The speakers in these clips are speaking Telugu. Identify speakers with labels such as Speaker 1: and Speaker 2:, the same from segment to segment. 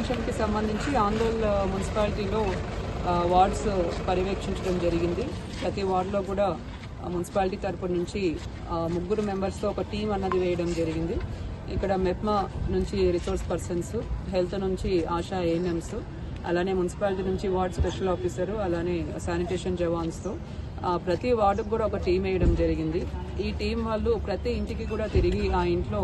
Speaker 1: ప్రివెన్షన్కి సంబంధించి ఆందోళ్ మున్సిపాలిటీలో వార్డ్స్ పర్యవేక్షించడం జరిగింది. ప్రతి వార్డులో కూడా మున్సిపాలిటీ తరపు నుంచి ముగ్గురు మెంబర్స్తో ఒక టీం అన్నది వేయడం జరిగింది. ఇక్కడ మెప్మా నుంచి రిసోర్స్ పర్సన్స్ హెల్త్ నుంచి ఆశా ఏఎన్ఎంస్ అలానే మున్సిపాలిటీ నుంచి వార్డ్ స్పెషల్ ఆఫీసరు అలానే శానిటేషన్ జవాన్స్తో. ప్రతి వార్డుకు కూడా ఒక టీం వేయడం జరిగింది. ఈ టీం వాళ్ళు ప్రతి ఇంటికి కూడా తిరిగి ఆ ఇంట్లో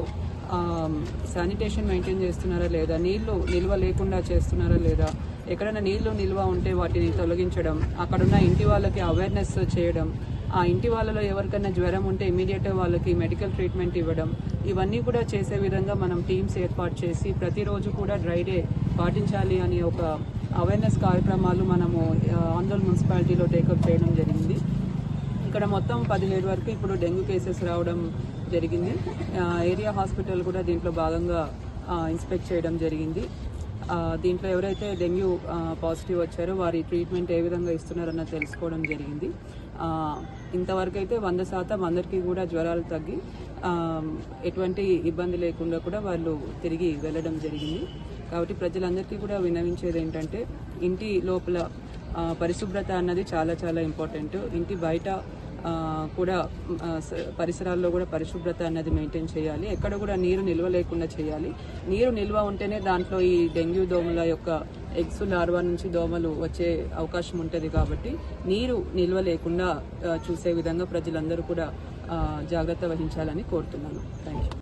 Speaker 1: శానిటేషన్ మెయింటైన్ చేస్తున్నారా లేదా నీళ్ళు నిల్వ లేకుండా చేస్తున్నారా లేదా ఎక్కడైనా నీళ్ళు నిల్వ ఉంటే వాటిని తొలగించడం అక్కడున్న ఇంటి వాళ్ళకి అవేర్నెస్ చేయడం ఆ ఇంటి వాళ్ళలో ఎవరికైనా జ్వరం ఉంటే ఇమీడియట్ వాళ్ళకి మెడికల్ ట్రీట్మెంట్ ఇవ్వడం ఇవన్నీ కూడా చేసే విధంగా మనం టీమ్స్ ఏర్పాటు చేసి ప్రతిరోజు కూడా డ్రై డే పాటించాలి అనే ఒక అవేర్నెస్ కార్యక్రమాలు మనము ఆ, మున్సిపాలిటీలో టేకప్ చేయడం జరిగింది. ఇక్కడ మొత్తం పదిహేడు వరకు ఇప్పుడు డెంగ్యూ కేసెస్ రావడం జరిగింది. ఏరియా హాస్పిటల్ కూడా దీంట్లో భాగంగా ఇన్స్పెక్ట్ చేయడం జరిగింది. దీంట్లో ఎవరైతే డెంగ్యూ పాజిటివ్ వచ్చారో వారి ట్రీట్మెంట్ ఏ విధంగా ఇస్తున్నారన్న తెలుసుకోవడం జరిగింది. ఇంతవరకు అయితే వంద శాతం అందరికీ కూడా జ్వరాలు తగ్గి ఎటువంటి ఇబ్బంది లేకుండా కూడా వాళ్ళు తిరిగి వెళ్ళడం జరిగింది. కాబట్టి ప్రజలందరికీ కూడా విన్నవించేది ఏంటంటే ఇంటి లోపల పరిశుభ్రత అన్నది చాలా చాలా ఇంపార్టెంట్. ఇంటి బయట కూడా పరిసరాల్లో కూడా పరిశుభ్రత అన్నది మెయింటైన్ చేయాలి. ఎక్కడ కూడా నీరు నిల్వ లేకుండా చేయాలి. నీరు నిల్వ ఉంటేనే దాంట్లో ఈ డెంగ్యూ దోమల యొక్క ఎగ్స్ లార్వా నుంచి దోమలు వచ్చే అవకాశం ఉంటుంది కాబట్టి నీరు నిల్వ లేకుండా చూసే విధంగా ప్రజలందరూ కూడా జాగ్రత్త వహించాలని కోరుతున్నాను. Thank you